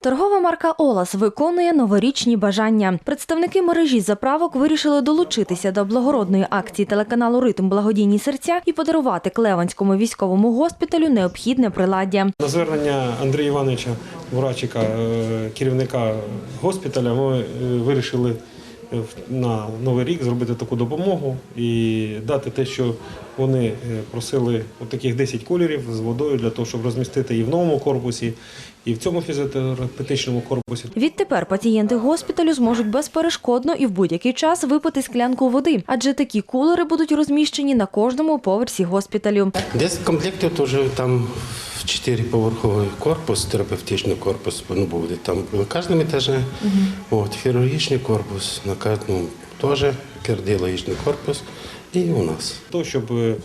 Торгова марка Олас виконує новорічні бажання. Представники мережі заправок вирішили долучитися до благородної акції телеканалу Ритм Благодійні серця і подарувати Клеванському військовому госпіталю необхідне приладдя. На звернення Андрія Івановича Врачика, е, керівника госпіталя, ми е, вирішили на Новий рік зробити таку допомогу і дати те, що вони е, просили таких 10 кольорів з водою для того, щоб розмістити і в новому корпусі, і в цьому фізіотерапевтичному корпусі. Відтепер пацієнти госпіталю зможуть безперешкодно і в будь-який час випити склянку води, адже такі кулери будуть розміщені на кожному поверсі госпіталю. 10 комплектів теж там в 4-поверховий корпус, терапевтичний корпус ну, буде. Там на кожному етажі. От, хірургічний корпус, на кожному теж кардіологічний корпус. І у нас. То, щоб е,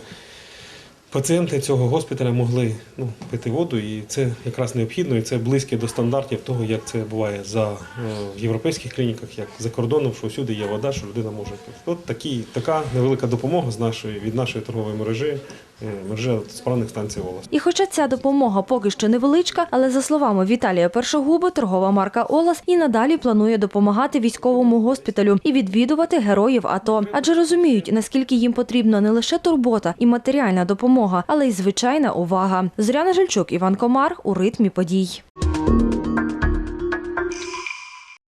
пацієнти цього госпіталя могли ну, пити воду, і це якраз необхідно, і це близьке до стандартів того, як це буває за, е, в європейських клініках, як за кордоном, що всюди є вода, що людина може пити. От такі, така невелика допомога з нашої, від нашої торгової мережі, мережа справних станцій «Олас». І хоча ця допомога поки що невеличка, але за словами Віталія Першогуби, торгова марка Олас і надалі планує допомагати військовому госпіталю і відвідувати героїв АТО, адже розуміють, наскільки їм потрібна не лише турбота і матеріальна допомога, але й звичайна увага. Зоряна Жильчук, Іван Комар у ритмі подій.